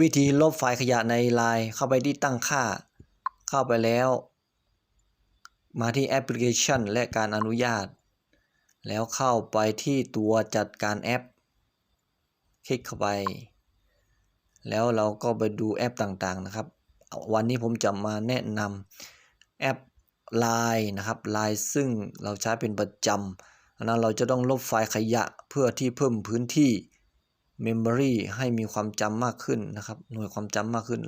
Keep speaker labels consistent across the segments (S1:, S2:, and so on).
S1: วิธีลบไฟล์ขยะในไลน์เข้าไปที่ตั้งค่า เข้าไปแล้ว มาที่แอปพลิเคชันและการอนุญาต แล้วเข้าไปที่ตัวจัดการแอป คลิกเข้าไป แล้วเราก็ไปดูแอปต่างๆนะครับ วันนี้ผมจะมาแนะนำแอป Line นะครับ Line ซึ่งเราใช้เป็นประจำนั้นเราจะต้องลบไฟล์ขยะเพื่อที่เพิ่มพื้นที่ Memory ให้มีความจำมากขึ้นนะครับ หน่วยความจำมากขึ้น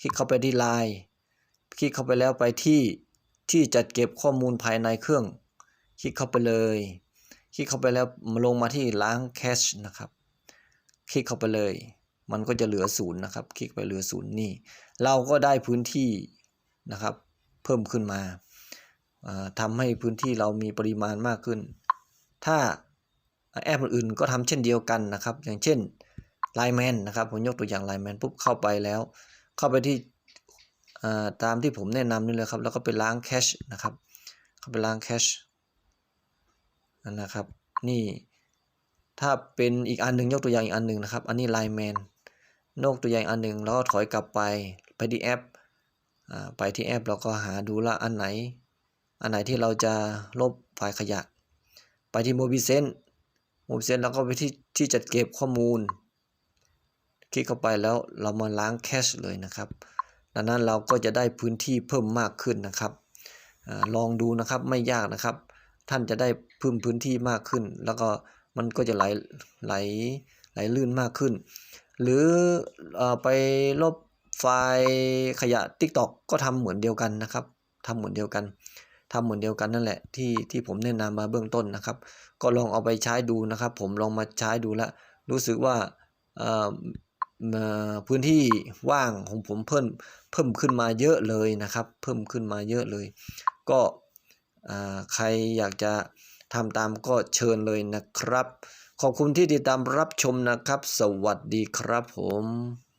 S1: คลิกเข้าไปที่ Line คลิกเข้าไปแล้วไปที่ที่จัดเก็บข้อมูลภายในเครื่อง คลิกเข้าไปเลย คลิกเข้าไปแล้วลงมาที่ล้างแคชนะครับ คลิกเข้าไปเลย มันก็จะเหลือศูนย์นะครับ คลิกไปเหลือศูนย์นี่ เราก็ได้พื้นที่นะครับ เพิ่มขึ้นมาทำให้พื้นที่เรามีปริมาณมากขึ้น ถ้า แอปอื่นๆก็ทำเช่นเดียวกันนะครับ อย่างเช่น Line Man นะครับ ผมยกตัวอย่าง Line Man ปุ๊บเข้าไปแล้ว เข้าไปที่ตามที่ผมแนะนำนี่เลยครับ แล้วก็ไปล้างแคชนะครับ เข้าไปล้างแคชนะครับ นี่ถ้าเป็นอีกอันหนึ่งยกตัวอย่างอีกอันหนึ่งนะครับ อันนี้ Line Man นกตัวอย่างอันหนึ่งแล้วก็ถอยกลับไปไปที่แอปไปที่แอปเราก็หาดูละอันไหน อันไหนที่เราจะลบไฟล์ขยะ ไปที่ m o b i s e n โมเซนแล้วก็ไปที่ที่จัดเก็บข้อมูล คลิกเข้าไปแล้วเรามาล้างแคชเลยนะครับ ดังนั้นเราก็จะได้พื้นที่เพิ่มมากขึ้นนะครับอลองดูนะครับไม่ยากนะครับ ท่านจะได้เพิ่มพื้นที่มากขึ้น แล้วก็มันก็จะไหลไหลไหลลื่นมากขึ้น หรืออไปลบไฟล์ขยะ TikTok ก็ทำเหมือนเดียวกันนะครับทำเหมือนเดียวกัน ทำเหมือนเดียวกันนั่นแหละที่ที่ผมแนะนำมาเบื้องต้นนะครับ ก็ลองเอาไปใช้ดูนะครับ ผมลองมาใช้ดูแล้วรู้สึกว่าพื้นที่ว่างของผมเพิ่มเพิ่มขึ้นมาเยอะเลยนะครับ เพิ่มขึ้นมาเยอะเลย ก็ใครอยากจะทำตามก็เชิญเลยนะครับ ขอบคุณที่ติดตามรับชมนะครับ สวัสดีครับผม